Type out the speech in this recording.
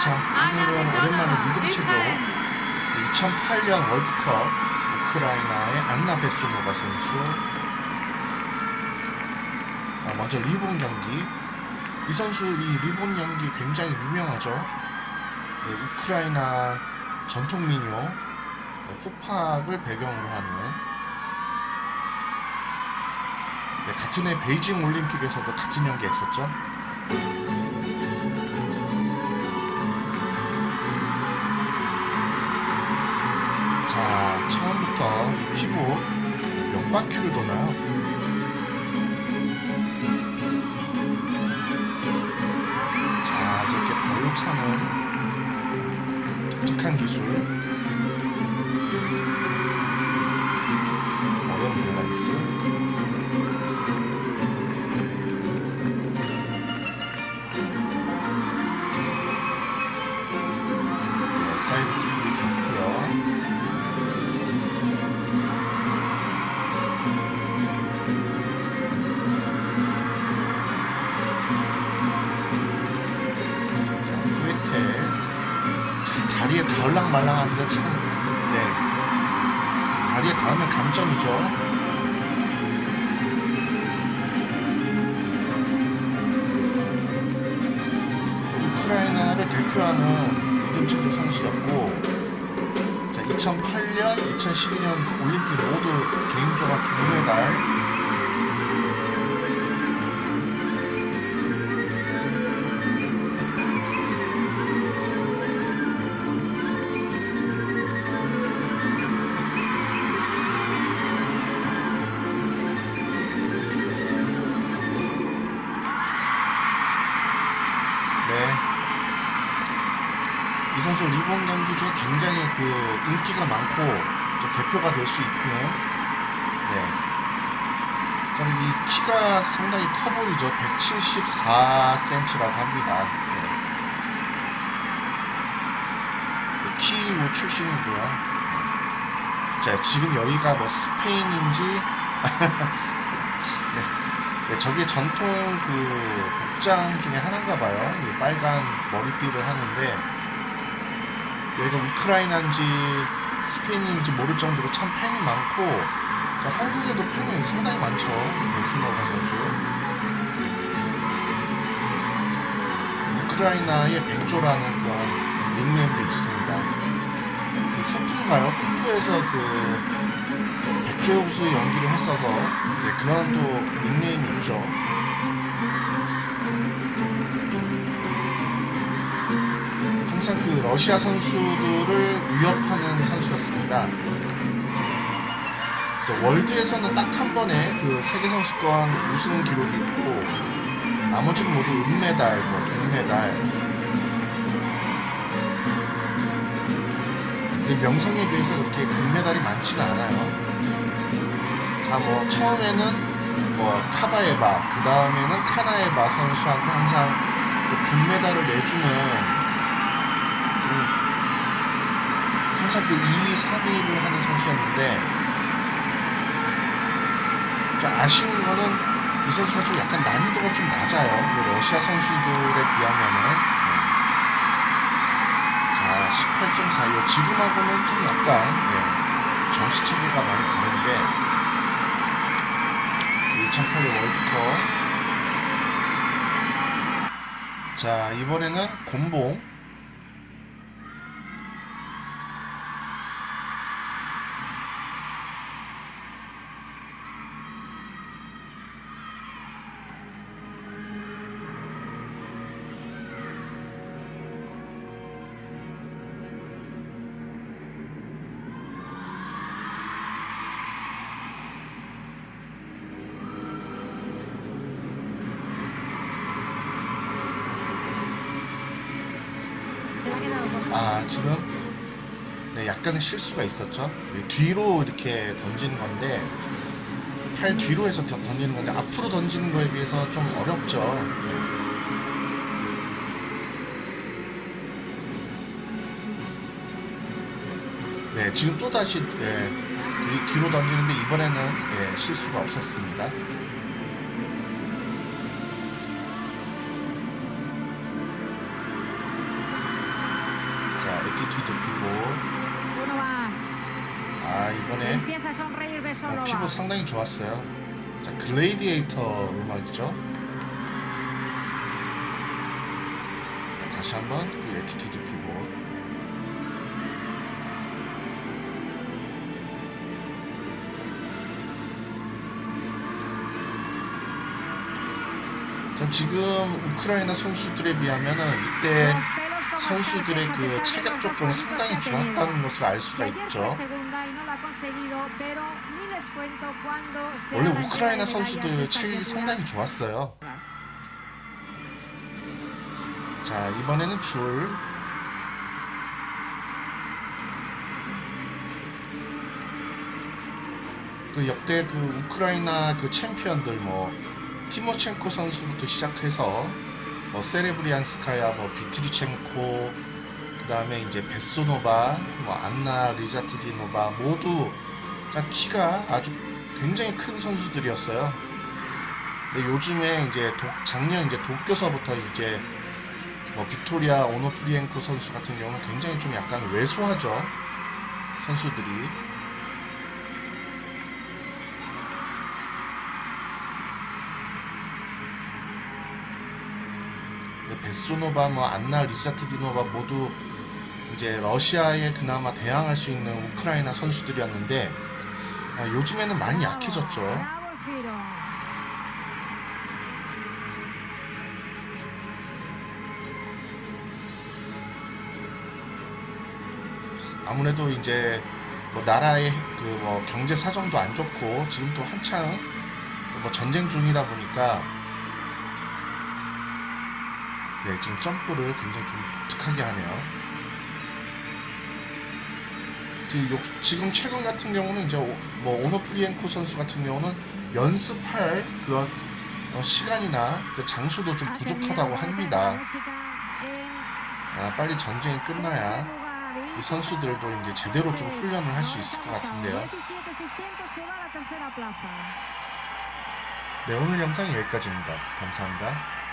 자, 오늘은 오랜만에 리듬체조 2008년 월드컵 우크라이나의 안나 베스로노바 선수. 아, 먼저 리본 경기. 이 선수 이 리본 연기 굉장히 유명하죠. 네, 우크라이나 전통 민요. 네, 호팍을 배경으로 하는. 네, 같은 해 베이징 올림픽에서도 같은 연기 했었죠 바퀴를 도나요? 자, 이렇게 발로 차는 독특한 기술. 닿을랑 말랑한데 참 네. 다리에 닿으면 감점이죠 우크라이나를 대표하는 리듬체조 선수였고 자, 2008년, 2012년 올림픽 모두 개인 종합 금메달 선수 리본 경기 중에 굉장히 그 인기가 많고 좀 대표가 될 수 있는 네. 이 키가 상당히 커 보이죠. 174cm라고 합니다. 네. 네, 키우 출신이고요. 네. 자, 지금 여기가 뭐 스페인인지 네. 네, 저게 전통 그 복장 중에 하나인가 봐요. 이 빨간 머리띠를 하는데 여기가 우크라이나인지 스페인인지 모를 정도로 참 팬이 많고 자, 한국에도 팬이 상당히 많죠. 베스노바 선수. 우크라이나의 백조라는 그런 닉네임도 있습니다. 그 후프인가요? 후프에서 그 백조용수 연기를 했어서 네, 그런 또 닉네임이 있죠. 항상 그 러시아 선수들을 위협하는 선수였습니다. 저 월드에서는 딱 한 번에 그 세계 선수권 우승 기록이 있고 나머지는 모두 은메달, 뭐 동메달. 근데 명성에 비해서 그렇게 금메달이 많지는 않아요. 다 뭐 처음에는 뭐 카바에바, 그 다음에는 카나에바 선수한테 항상 그 금메달을 내주는 그 항상 그 2위, 3위를 하는 선수였는데 좀 아쉬운 거는 이 선수가 좀 약간 난이도가 좀 낮아요. 그 러시아 선수들에 비하면은 네. 자18.45 지금하고는 좀 약간 네, 점수 차이가 많이 다른데 2008년 월드컵 자 이번에는 곤봉 아 지금 네 약간의 실수가 있었죠. 이 뒤로 이렇게 던지는 건데 팔 뒤로 해서 던- 던지는 건데 앞으로 던지는 거에 비해서 좀 어렵죠. 네 지금 또 다시 예, 뒤- 뒤로 던지는데 이번에는 예, 실수가 없었습니다. Más. 아 이번에 어. 피보 상당히 좋았어요. 자 글레이디에이터 음악이죠. 자, 다시 한번 그 에티튜드 피보. 전 지금 우크라이나 선수들에 비하면은 이때 como 선수들의 그 체격 조건이 상당히. 좋았다는 것을 알 수가 있죠. 원래 우크라이나 선수들 체격이. 상당히 좋았어요. 자 이번에는 줄. 그 역대 그 우크라이나 그 챔피언들 뭐 티모첸코 선수부터 시작해서 뭐 세레브리안스카야 뭐 비트리첸코 그 다음에 이제 베소노바 뭐 안나 리자티디노바 모두 다 키가 아주 굉장히 큰 선수들이었어요. 근데 요즘에 이제 도- 작년 이제 도쿄서부터 이제 뭐 빅토리아 오노프리엔코 선수 같은 경우는 굉장히 좀 약간 왜소하죠 선수들이 근데 베소노바 뭐 안나 리자티디노바 모두 이제 러시아에 그나마 대항할 수 있는 우크라이나 선수들이었는데 아, 요즘에는 많이 약해졌죠. 아무래도 이제 뭐 나라의 그 뭐 경제 사정도 안 좋고 지금 또 한창 뭐 전쟁 중이다 보니까 네 지금 점프를 굉장히 좀 독특하게 하네요. 지금, 최근 같은 경우는 이제 오- 뭐 오노프리엔코 선수 같은 경우는 연습할 그런 어, 시간이나 그 장소도 좀 부족하다고 합니다. 아, 빨리 전쟁이 끝나야. 이 선수들도 이제 제대로 좀 훈련을 할 수 있을 것 같은데요. 17,600 se va a la tercera plaza. 네, 오늘 영상 여기까지입니다. 감사합니다.